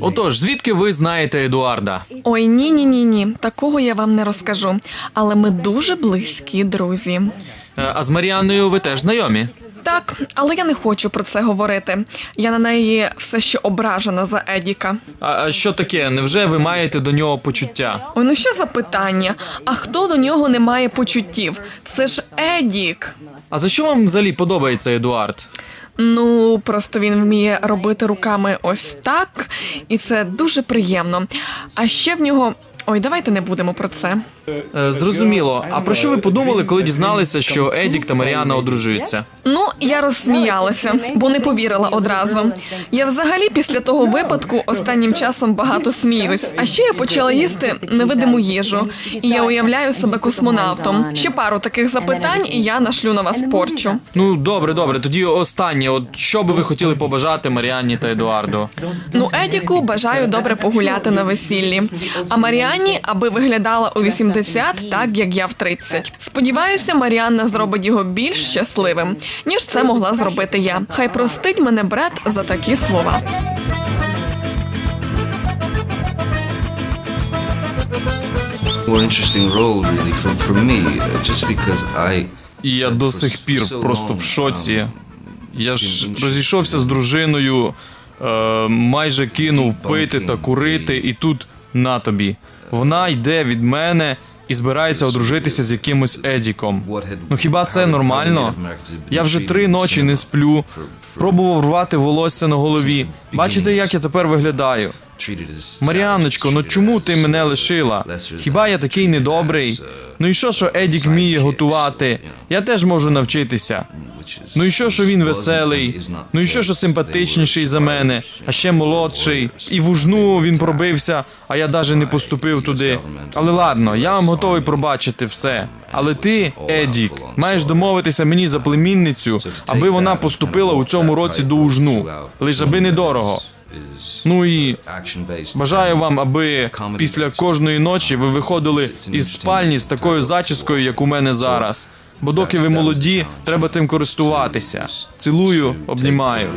Отож, звідки ви знаєте Едуарда? Ой, ні, ні, ні, ні. Такого я вам не розкажу. Але ми дуже близькі друзі. Е, А з Маріанною ви теж знайомі? Так, але я не хочу про це говорити. Я на неї все ще ображена за Едіка. А, а що таке? Невже ви маєте до нього почуття? Ой, ну що за питання? А хто до нього не має почуттів? Це ж Едік. А за що вам взагалі подобається Едуард? Ну, просто він вміє робити руками ось так, і це дуже приємно. А ще в нього. Ой, давайте не будемо про це. Е, Зрозуміло. А про що ви подумали, коли дізналися, що Едік та Маріана одружуються? Ну, я розсміялася, бо не повірила одразу. Я взагалі після того випадку останнім часом багато сміюсь. А ще я почала їсти невидиму їжу, і я уявляю себе космонавтом. Ще пару таких запитань, і я нашлю на вас порчу. Ну, добре, добре. Тоді останнє. От що би ви хотіли побажати Маріанні та Едуарду? Ну, Едіку бажаю добре погуляти на весіллі. А Маріанні, аби виглядала у 80, так як я в 30. Сподіваюся, Маріанна зробить його більш щасливим, ніж це могла зробити я. Хай простить мене брат за такі слова. more interesting role really for, for me, just because I І я до сих пір просто в шоці. Я ж розійшовся з дружиною, е, майже кинув пити та курити, і тут на тобі. Вона йде від мене і збирається одружитися з якимось Едіком. Ну хіба це нормально? Я вже три ночі не сплю. Пробував рвати волосся на голові. Бачите, як я тепер виглядаю? treated Маріаночко, ну чому ти мене лишила? Хіба я такий недобрий? Ну і що, що Едік вміє готувати? Я теж можу навчитися. Ну і що, що він веселий? Ну і що, що симпатичніший за мене, а ще молодший. І в ужну він пробився, а я навіть не поступив туди. Але ладно, я вам готовий пробачити все. Але ти, Едік, маєш домовитися мені за племінницю, аби вона поступила у цьому році до ужну. Лиш аби недорого. Ну і. Бажаю вам, аби після кожної ночі ви виходили із спальні з такою зачіскою, як у мене зараз. Бо доки ви молоді, треба тим користуватися. Цілую, обнімаю.